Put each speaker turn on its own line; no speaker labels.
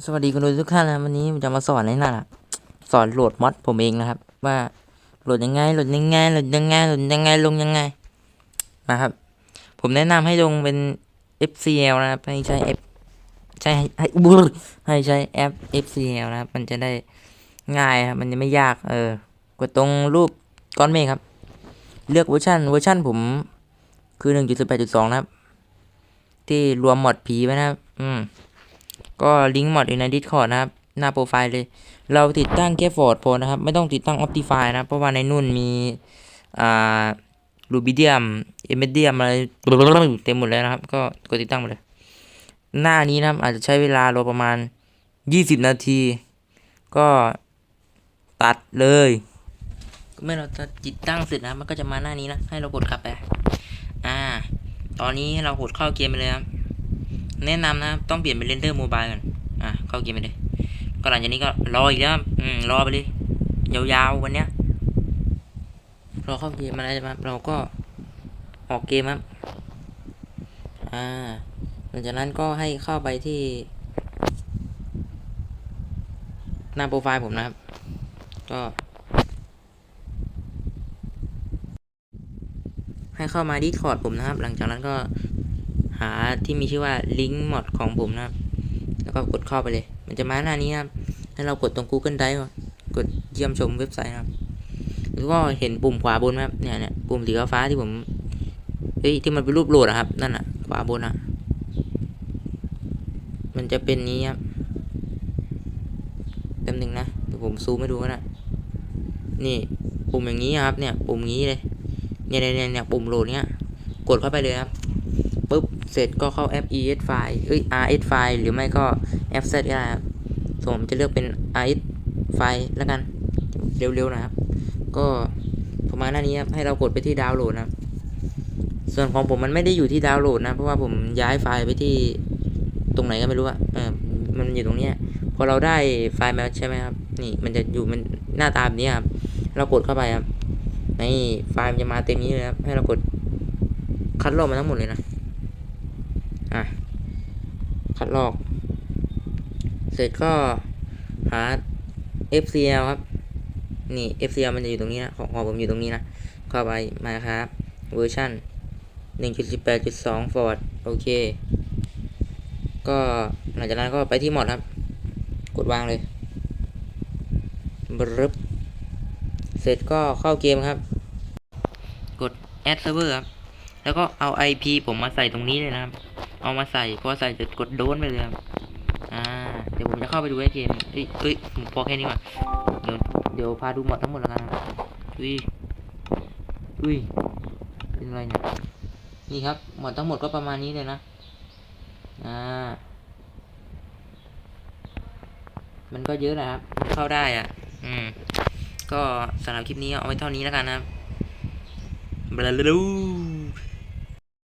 สวัสดีคุณผู้ชมทุกท่านนะครับวันนี้ผมจะมาสอนให้นะสอนโหลดมอดผมเองนะครับ ว่าโหลดยังไงโหลดยังไงโหลดยังไงโหลดยังไงลงยังไงนะครับ ผมแนะนำให้ลงเป็น FCL นะครับให้ใช้ F ใช้ให้ให้บลให้ใช้แอป FCL นะครับ มันจะได้ง่ายครับมันจะไม่ยากเออกดตรงรูปก้อนเมฆครับ เลือกเวอร์ชันเวอร์ชันผมคือ1.18.2นะครับ ที่รวมหมดผีไว้นะครับ อืม ก็ลิงก์มอดอยู่ใน Discord นะครับ หน้าโปรไฟล์เลย เราติดตั้งแค่ Ford Pro นะครับ ไม่ต้องติดตั้ง Optify นะ เพราะว่าในนู่นมีอ่า Rubidium e m e d i u m อะไรเต็มหมดเลยนะครับ ก็กดติดตั้งหมดเลย หน้านี้นะครับอาจจะใช้เวลารอประมาณ 20 นาที ก็ตัดเลยเมื่อเราจะติดตั้งเสร็จนะมันก็จะมาหน้านี้นะให้เรากดกลับไป อ่า ตอนนี้เรากดเข้าเกมไปเลยครับ แนะนำนะ ต้องเปลี่ยนเป็นเรนเดอร์โมบายก่อน อะ เข้าเกมไปเลย ก็หลังจากนี้ก็รออีกแล้วรอืมรอไปเลย ยาวๆวันเนี้ย รอเข้าเกมมาแล้วใช่ไหมครับเราก็ออกเกมครับ อ่า หลังจากนั้นก็ให้เข้าไปที่ หน้าโปรไฟล์ผมนะครับ ก็ ให้เข้ามา Discord ผมนะครับ หลังจากนั้นก็าที่มีชื่อว่าลิงก์มอดของผมนะครับ แล้วก็กดเข้าไปเลย มันจะมาหน้านี้ครับให้เรากดตรง Google Drive ก่อนกดเยี่ยมชมเว็บไซต์ครับแล้วก็เห็นปุ่มขวาบนไหมครับเนี่ยเนี่ยปุ่มสีฟ้าที่ผมเฮ้ยที่มันเป็นรูปโหลดอะครับ นั่นอะขวาบนอะมันจะเป็นนี้ครับแป๊บนึงนะเดี๋ยวผมซูมให้ดูนะนี่ปุ่มอย่างนี้ครับเนี่ยปุ่มนี้เลยเนี่ยเนี่ยเนี่ยเนี่ยปุ่มโหลดเนี้ยกดเข้าไปเลยครับ ปุ๊บ เสร็จก็เข้าแอป ES file เอ้ย RS file หรือไม่ก็ FZ ก็ได้ครับส่วนผมจะเลือกเป็น RS file แล้วกัน เร็วๆนะครับ ก็ประมาณหน้านี้ครับ ให้เรากดไปที่ดาวน์โหลดนะส่วนของผมมันไม่ได้อยู่ที่ดาวน์โหลดนะ เพราะว่าผมย้ายไฟล์ไปที่ตรงไหนก็ไม่รู้อะเออมันอยู่ตรงเนี้ย พอเราได้ไฟล์มาใช่ไหมครับ นี่มันจะอยู่มันหน้าตาแบบนี้ครับ เรากดเข้าไปครับ ในไฟล์มันจะมาเต็มนี้เลยครับ ให้เรากดคัดลอกมาทั้งหมดเลยนะ คัดลอก เสร็จก็หา FCL ครับ นี่ FCL มันจะอยู่ตรงนี้นะ ของของผมอยู่ตรงนี้นะ เข้าไปมาครับเวอร์ชัน1.18.2 Ford โอเค ก็หลังจากนั้นก็ไปที่หมอดครับ กดวางเลยบรึบเสร็จก็เข้าเกมครับ กด add server ครับ แล้วก็เอา IP ผมมาใส่ตรงนี้เลยนะครับ เอามาใส่พอใส่เสร็จกดโดนไปเลยครับอ่าเดี๋ยวผมจะเข้าไปดูไอเกมเอ้ยเอ้ยพอแค่นี้ก่อนเดี๋ยวเดี๋ยวพาดูหมดทั้งหมดแล้วกันอุ้ยอุ้ยเป็นอะไรเนี่ยนี่ครับหมดทั้งหมดก็ประมาณนี้เลยนะอ่ามันก็เยอะนะครับ เข้าได้อะ อืม ก็สำหรับคลิปนี้เอาไว้เท่านี้แล้วกันนะครับบลาลู